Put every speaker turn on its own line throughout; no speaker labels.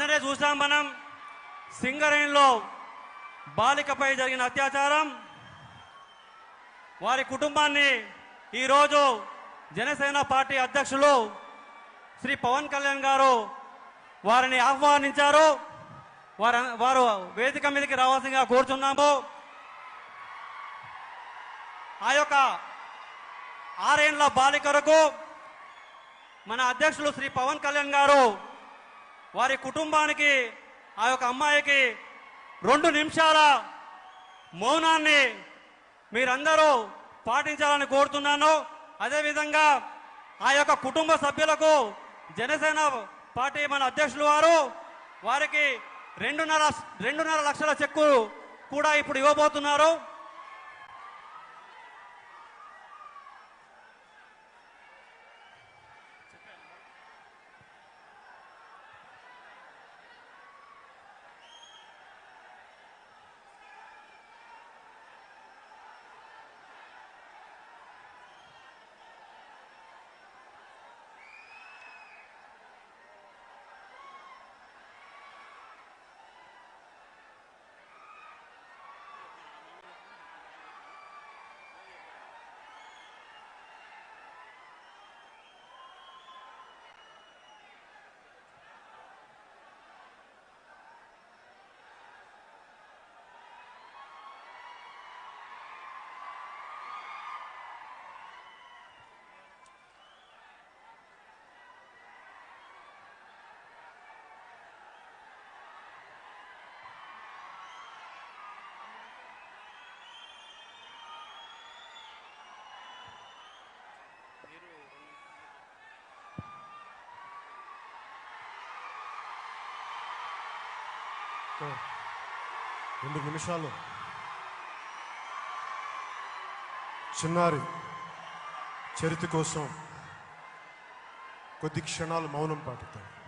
చూసాం మనం సింగరేణిలో బాలికపై జరిగిన అత్యాచారం. వారి కుటుంబాన్ని ఈరోజు జనసేన పార్టీ అధ్యక్షులు శ్రీ పవన్ కళ్యాణ్ గారు వారిని ఆహ్వానించారు. వారు వారు వేదిక మీదకి రావాల్సిందిగా కోరుచున్నాము. ఆ యొక్క ఆరేండ్ల బాలికలకు మన అధ్యక్షులు శ్రీ పవన్ కళ్యాణ్ గారు వారి కుటుంబానికి ఆ యొక్క అమ్మాయికి రెండు నిమిషాల మౌనాన్ని మీరందరూ పాటించాలని కోరుతున్నాను. అదేవిధంగా ఆ యొక్క కుటుంబ సభ్యులకు జనసేన పార్టీ మన అధ్యక్షులు వారు వారికి రెండున్నర రెండున్నర లక్షల చెక్కు కూడా ఇప్పుడు ఇవ్వబోతున్నారు.
రెండు నిమిషాలు. చిన్నారి చరిత్ర కోసం కొద్ది క్షణాలు మౌనం పాటిద్దాం.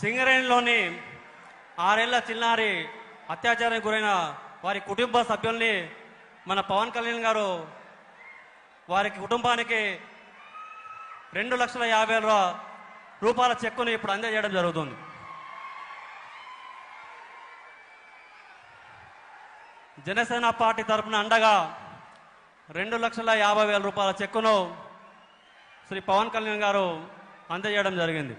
సింగరేణిలోని ఆరేళ్ళ చిన్నారి అత్యాచారానికి గురైన వారి కుటుంబ సభ్యుల్ని మన పవన్ కళ్యాణ్ గారు వారికి కుటుంబానికి రెండు లక్షల యాభై వేల రూపాయల చెక్కును ఇప్పుడు అందజేయడం జరుగుతుంది. జనసేన పార్టీ తరపున అండగా రెండు లక్షల యాభై వేల రూపాయల చెక్కును శ్రీ పవన్ కళ్యాణ్ గారు అందజేయడం జరిగింది.